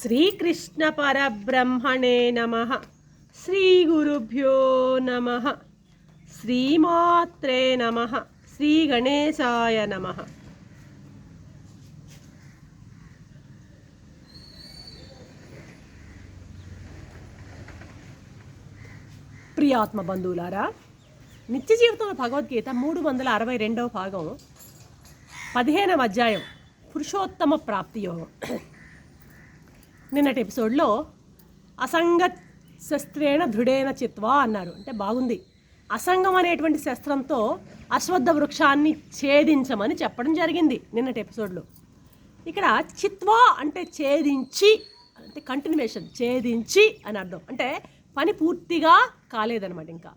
శ్రీకృష్ణ పరబ్రహ్మణే నమ. శ్రీ గురుభ్యో నమ. శ్రీమాత్రే నమ. శ్రీ గణేశాయ నమ. ప్రియాత్మ బంధువులారా నిత్య జీవితంలో భగవద్గీత మూడు వందల అరవై రెండవ భాగం పదిహేనవ అధ్యాయం పురుషోత్తమ ప్రాప్తి యోగం. నిన్నటి ఎపిసోడ్లో అసంగ శస్త్రేణ దృఢేన చిత్వా అన్నారు. అంటే బాగుంది. అసంగం అనేటువంటి శస్త్రంతో అశ్వద్ధ వృక్షాన్ని ఛేదించమని చెప్పడం జరిగింది నిన్నటి ఎపిసోడ్లో. ఇక్కడ చిత్వా అంటే ఛేదించి అంటే కంటిన్యూషన్ ఛేదించి అని అర్థం. అంటే పని పూర్తిగా కాలేదనమాట ఇంకా.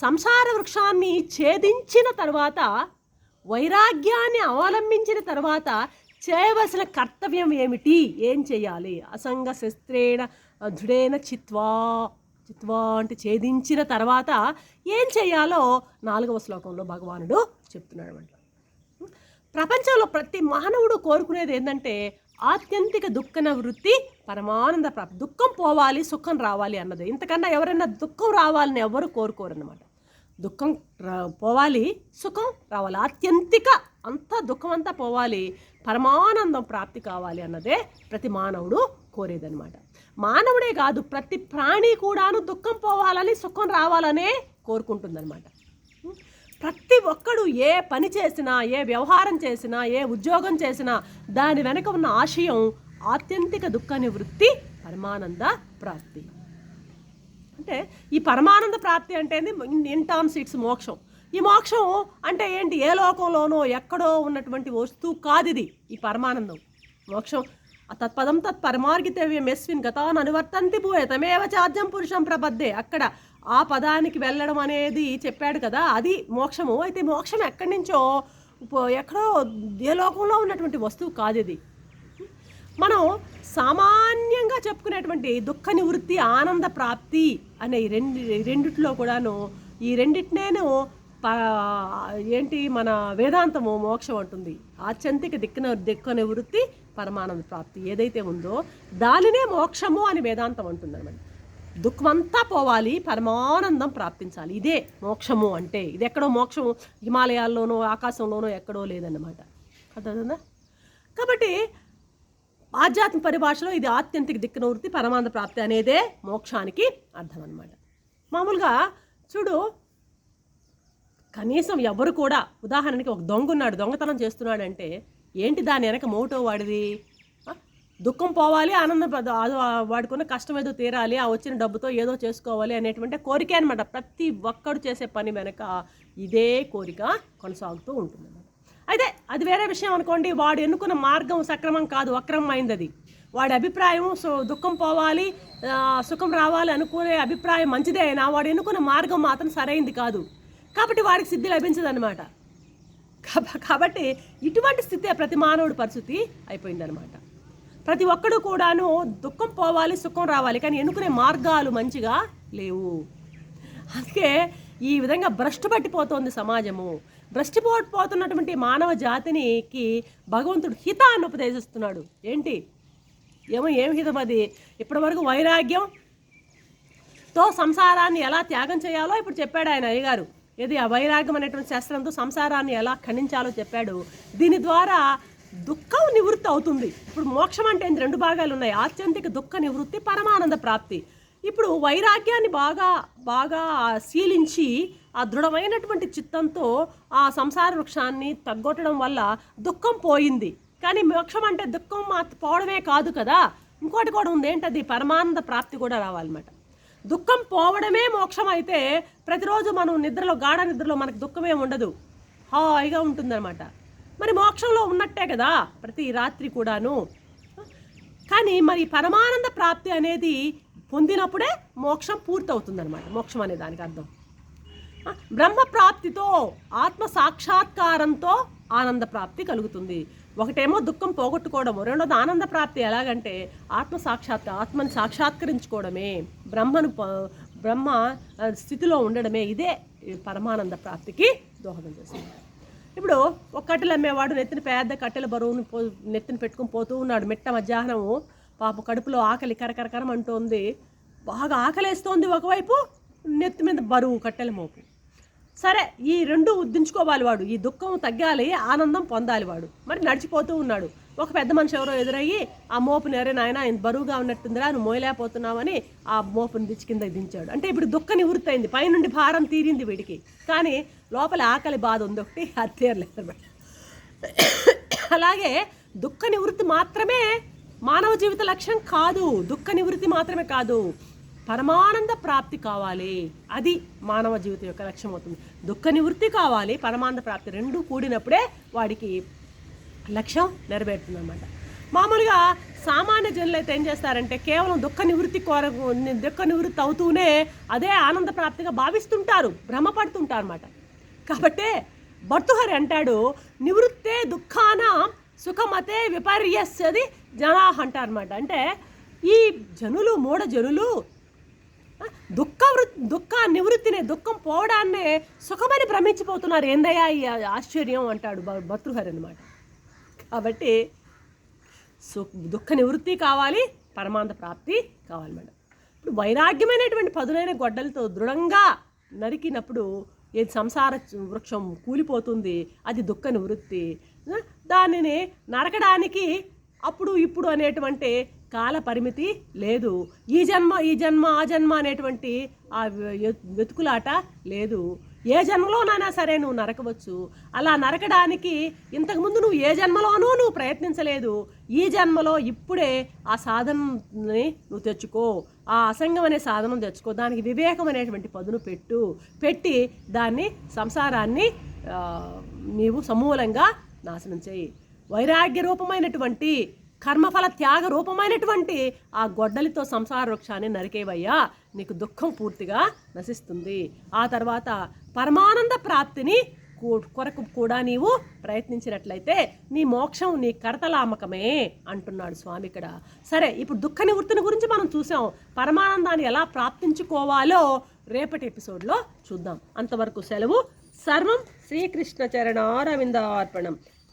సంసార వృక్షాన్ని ఛేదించిన తర్వాత వైరాగ్యాన్ని అవలంబించిన తర్వాత చేయవలసిన కర్తవ్యం ఏమిటి? ఏం చేయాలి? అసంగ శస్త్రేణ దృఢేన చిత్వా చిత్వా అంటే ఛేదించిన తర్వాత ఏం చేయాలో నాలుగవ శ్లోకంలో భగవానుడు చెప్తున్నాడు అనమాట ప్రపంచంలో ప్రతి మానవుడు కోరుకునేది ఏంటంటే ఆత్యంతిక దుఃఖన వృత్తి పరమానంద ప్రాప్తి దుఃఖం పోవాలి సుఖం రావాలి అన్నది. ఇంతకన్నా ఎవరైనా దుఃఖం రావాలని ఎవరు కోరుకోరన్నమాట. దుఃఖం రా- పోవాలి సుఖం రావాలి. ఆత్యంతిక అంతా దుఃఖం అంతా పోవాలి. పరమానందం ప్రాప్తి కావాలి అన్నదే ప్రతి మానవుడు కోరేదనమాట మానవుడే కాదు ప్రతి ప్రాణి కూడాను దుఃఖం పోవాలని సుఖం రావాలనే కోరుకుంటుందన్నమాట. ప్రతి ఒక్కడు ఏ పని చేసినా ఏ వ్యవహారం చేసినా ఏ ఉద్యోగం చేసినా దాని వెనక ఉన్న ఆశయం ఆత్యంతిక దుఃఖ నివృత్తి పరమానంద ప్రాప్తి. అంటే ఈ పరమానంద ప్రాప్తి అంటే ఇంటాన్ సీట్స్ మోక్షం. ఈ మోక్షం అంటే ఏంటి? ఏ లోకంలోనో ఎక్కడో ఉన్నటువంటి వస్తువు కాదు ఇది ఈ పరమానందం. మోక్షం. తత్పదం తత్ పరమార్గితవ్యం ఎస్విన్ గతాన్ అనువర్తంతి భూయ తమేవ చార్జం పురుషం ప్రబద్దే అక్కడ ఆ పదానికి వెళ్ళడం అనేది చెప్పాడు కదా అది మోక్షము. అయితే మోక్షం ఎక్కడి నుంచో ఎక్కడో ఏ లోకంలో ఉన్నటువంటి వస్తువు కాదు ఇది. మనం సామాన్యంగా చెప్పుకునేటువంటి దుఃఖ నివృత్తి ఆనంద ప్రాప్తి అనే ఈ రెండు ఈ రెండిట్లో కూడాను ఈ రెండిటినేను ప ఏంటి మన వేదాంతము మోక్షం అంటుంది. ఆత్యంతిక దిక్కున దిక్కు నివృత్తి పరమానంద ప్రాప్తి ఏదైతే ఉందో దానినే మోక్షము అని వేదాంతం అంటుంది అనమాట దుఃఖమంతా పోవాలి పరమానందం ప్రాప్తించాలి. ఇదే మోక్షము అంటే. ఇది ఎక్కడో మోక్షము హిమాలయాల్లోనో ఆకాశంలోనో ఎక్కడో లేదన్నమాట. అర్థమవుతుందా కాబట్టి ఆధ్యాత్మిక పరిభాషలో ఇది ఆత్యంతిక దిక్కునవృత్తి పరమానంద ప్రాప్తి అనేదే మోక్షానికి అర్థం అనమాట మామూలుగా చూడు కనీసం ఎవరు కూడా ఉదాహరణకి ఒక దొంగ ఉన్నాడు దొంగతనం చేస్తున్నాడంటే ఏంటి దాని వెనక మోటో వాడిది? దుఃఖం పోవాలి ఆనందం వాడుకున్న కష్టం ఏదో తీరాలి ఆ వచ్చిన డబ్బుతో ఏదో చేసుకోవాలి అనేటువంటి కోరిక అనమాట ప్రతి ఒక్కడు చేసే పని వెనక ఇదే కోరిక కొనసాగుతూ ఉంటుంది అయితే అది వేరే విషయం అనుకోండి వాడు ఎన్నుకున్న మార్గం సక్రమం కాదు అక్రమమైంది అది వాడి అభిప్రాయం సో దుఃఖం పోవాలి సుఖం రావాలి అనుకునే అభిప్రాయం మంచిదే అయినా వాడు ఎన్నుకున్న మార్గం మాత్రం సరైంది కాదు. కాబట్టి వాడికి సిద్ధి లభించదనమాట కాబ- కాబట్టి ఇటువంటి స్థితే ప్రతి మానవుడి పరిస్థితి అయిపోయిందనమాట ప్రతి ఒక్కడు కూడాను దుఃఖం పోవాలి సుఖం రావాలి కానీ ఎన్నుకునే మార్గాలు మంచిగా లేవు. అందుకే ఈ విధంగా భ్రష్టు పట్టిపోతోంది సమాజము. భ్రష్టి పోతున్నటువంటి మానవ జాతినికి భగవంతుడు హితాన్ని ఉపదేశిస్తున్నాడు. ఏంటి? ఏమో ఏం హితం అది? ఇప్పటివరకు వైరాగ్యం తో సంసారాన్ని ఎలా త్యాగం చేయాలో ఇప్పుడు చెప్పాడు ఆయన అయ్యగారు. ఏది ఆ వైరాగ్యం అనేటువంటి శాస్త్రంతో సంసారాన్ని ఎలా ఖండించాలో చెప్పాడు. దీని ద్వారా దుఃఖం నివృత్తి అవుతుంది. ఇప్పుడు మోక్షం అంటే ఏంటి? రెండు భాగాలు ఉన్నాయి. ఆత్యంతిక దుఃఖ నివృత్తి పరమానంద ప్రాప్తి. ఇప్పుడు వైరాగ్యాన్ని బాగా బాగా శీలించి ఆ దృఢమైనటువంటి చిత్తంతో ఆ సంసార వృక్షాన్ని తగ్గొట్టడం వల్ల దుఃఖం పోయింది. కానీ మోక్షం అంటే దుఃఖం మాత్రం పోవడమే కాదు కదా. ఇంకోటి కూడా ఉంది. ఏంటది? పరమానంద ప్రాప్తి కూడా రావాలన్నమాట. దుఃఖం పోవడమే మోక్షం అయితే ప్రతిరోజు మనం నిద్రలో గాఢ నిద్రలో మనకు దుఃఖమే ఉండదు. హాయిగా ఉంటుందన్నమాట. మరి మోక్షంలో ఉన్నట్టే కదా ప్రతి రాత్రి కూడాను. కానీ మరి పరమానంద ప్రాప్తి అనేది పొందినప్పుడే మోక్షం పూర్తవుతుందనమాట మోక్షం అనే దానికి అర్థం. బ్రహ్మ ప్రాప్తితో ఆత్మ సాక్షాత్కారంతో ఆనంద ప్రాప్తి కలుగుతుంది. ఒకటేమో దుఃఖం పోగొట్టుకోవడము రెండోది ఆనంద ప్రాప్తి ఎలాగంటే ఆత్మ సాక్షాత్ ఆత్మని సాక్షాత్కరించుకోవడమే. బ్రహ్మను ప- బ్రహ్మ స్థితిలో ఉండడమే. ఇదే పరమానంద ప్రాప్తికి దోహదం చేస్తుంది. ఇప్పుడు ఒక కట్టెలు అమ్మేవాడు నెత్తిన పెద్ద కట్టెల బరువుని పో నెత్తిన పెట్టుకుని పోతూ ఉన్నాడు. మిట్ట మధ్యాహ్నము పాప కడుపులో ఆకలి కరకరకరం అంటోంది. బాగా ఆకలేస్తోంది ఒకవైపు నెత్తి మీద బరువు కట్టెల మోపు. సరే ఈ రెండు ఉద్దించుకోవాలి వాడు. ఈ దుఃఖం తగ్గాలి ఆనందం పొందాలి వాడు. మరి నడిచిపోతూ ఉన్నాడు. ఒక పెద్ద మనిషి ఎవరో ఎదురయ్యి ఆ మోపుని అరే నాయన ఆయన బరువుగా ఉన్నట్టుందిరా నువ్వు మోయలేకపోతున్నావని ఆ మోపుని దిచ్చి కింద దించాడు. అంటే ఇప్పుడు దుఃఖ నివృత్తి అయింది పైనుండి భారం తీరింది వీడికి. కానీ లోపల ఆకలి బాధ ఉంది ఒకటి అది తీరలేదు అలాగే దుఃఖ నివృత్తి మాత్రమే మానవ జీవిత లక్ష్యం కాదు దుఃఖ నివృత్తి మాత్రమే కాదు. పరమానంద ప్రాప్తి కావాలి. అది మానవ జీవితం యొక్క లక్ష్యం అవుతుంది. దుఃఖ నివృత్తి కావాలి పరమానంద ప్రాప్తి రెండు కూడినప్పుడే వాడికి లక్ష్యం నెరవేరుతుంది అనమాట మామూలుగా సామాన్య జనులు అయితే ఏం చేస్తారంటే కేవలం దుఃఖ నివృత్తి కోరకు దుఃఖ నివృత్తి అవుతూనే అదే ఆనంద ప్రాప్తిగా భావిస్తుంటారు భ్రమపడుతుంటారు అనమాట కాబట్టే భర్తుహరి అంటాడు నివృత్తే దుఃఖాన సుఖమతే విపర్యస్యది జనాహ అంటారు అనమాట అంటే ఈ జనులు మూఢ జనులు దుఃఖ వృ- దుఃఖ నివృత్తినే దుఃఖం పోవడాన్నే సుఖమని భ్రమించిపోతున్నారు. ఏందయ్యా ఈ ఆశ్చర్యం అంటాడు భ- భర్తృహరి అనమాట కాబట్టి సు దుఃఖ నివృత్తి కావాలి పరమాంత ప్రాప్తి కావాలి ఇప్పుడు వైరాగ్యమైనటువంటి పదునైన గొడ్డలతో దృఢంగా నరికినప్పుడు ఏది సంసార వృక్షం కూలిపోతుంది అది దుఃఖ నివృత్తి. దానిని నరకడానికి అప్పుడు ఇప్పుడు అనేటువంటి కాల పరిమితి లేదు. ఈ జన్మ ఈ జన్మ ఆ జన్మ అనేటువంటి ఆ వెతుకులాట లేదు. ఏ జన్మలోనైనా సరే నువ్వు నరకవచ్చు. అలా నరకడానికి ఇంతకుముందు నువ్వు ఏ జన్మలోనూ నువ్వు ప్రయత్నించలేదు. ఈ జన్మలో ఇప్పుడే ఆ సాధనని నువ్వు తెచ్చుకో. ఆ అసంగం అనే సాధనం తెచ్చుకో. దానికి వివేకం అనేటువంటి పదును పెట్టు. పెట్టి దాన్ని సంసారాన్ని నీవు సమూలంగా నాశనం చేయి. వైరాగ్య రూపమైనటువంటి కర్మఫల త్యాగ రూపమైనటువంటి ఆ గొడ్డలితో సంసార వృక్షాన్ని నరికేవయ్యా. నీకు దుఃఖం పూర్తిగా నశిస్తుంది. ఆ తర్వాత పరమానంద ప్రాప్తిని కూ- కొరకు కూడా నీవు ప్రయత్నించినట్లయితే నీ మోక్షం నీ కరతలామకమే అంటున్నాడు స్వామి ఇక్కడ. సరే ఇప్పుడు దుఃఖ నివృత్తిని గురించి మనం చూసాం. పరమానందాన్ని ఎలా ప్రాప్తించుకోవాలో రేపటి ఎపిసోడ్లో చూద్దాం. అంతవరకు సెలవు. సర్వం శ్రీకృష్ణ